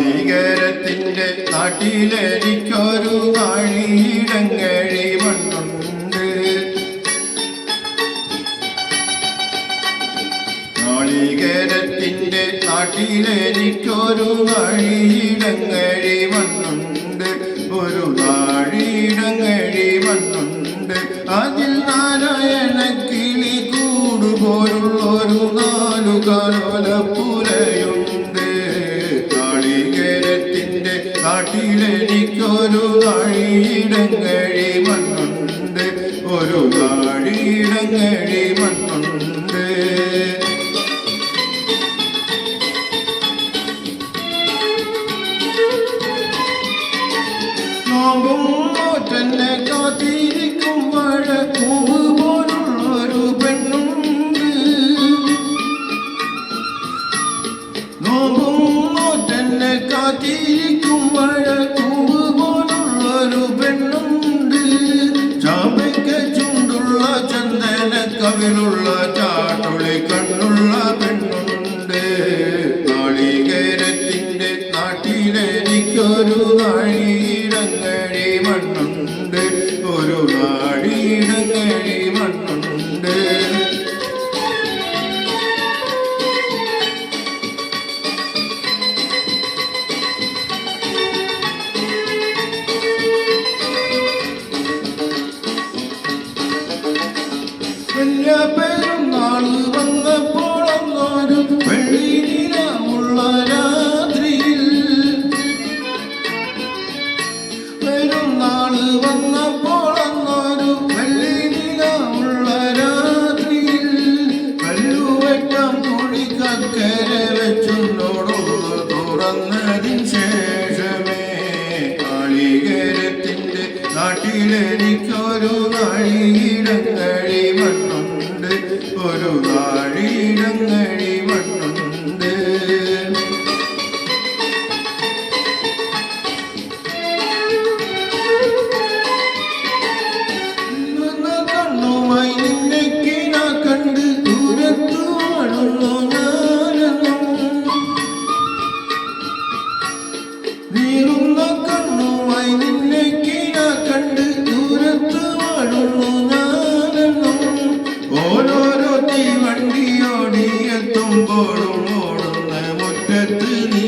നാളികേരത്തിന്റെ നാട്ടിലെനിക്കൊരു നാഴിയിടങ്ങഴി മണ്ണുണ്ട് നാളികരത്തിന്റെ നാട്ടിലെനിക്കൊരു നാഴിയിടങ്ങഴി മണ്ണുണ്ട് ഒരു നാഴിയിടങ്ങഴി മണ്ണുണ്ട് അതിൽ നാരായണ കിളി കൂടുപോലുള്ളൊരു നാലു നാട്ടിലെനിക്കൊരു നാഴിയിടങ്ങഴി മണ്ണുണ്ട്. ഒരു നാഴിയിടങ്ങഴി മണ്ണുണ്ട്. നോമ്പും പെണ്ണുണ്ട്. നോമ്പും നോറ്റന്നെ കാത്തിരിക്കും വഴക്കൂവ് പോലുള്ളൊരു പെണ്ണുണ്ട്. ചാമ്പയ്ക്ക ചുണ്ടുള്ള ചന്ദന കവിലുള്ള ചാട്ടുളി കണ്ണുള്ള പെണ്ണുണ്ട്. നാളികേരത്തിന്റെ നാട്ടിലെനിക്കൊരു നാഴിയിടങ്ങഴി മണ്ണുണ്ട്. ഒരു നാഴിയിടങ്ങഴി നാട്ടിലെനിക്കൊരു നാഴിയിടങ്ങഴി മണ്ണുണ്ട്. ഒരു നാഴിയിടങ്ങഴി മണ്ണുണ്ട്. കണ്ണുമായി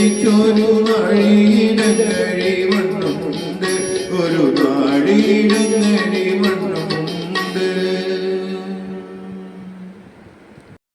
നാട്ടിലെനിക്കൊരു നാഴിയുടെ ഒരു നാടിയുടെ മണ്ണുണ്ട്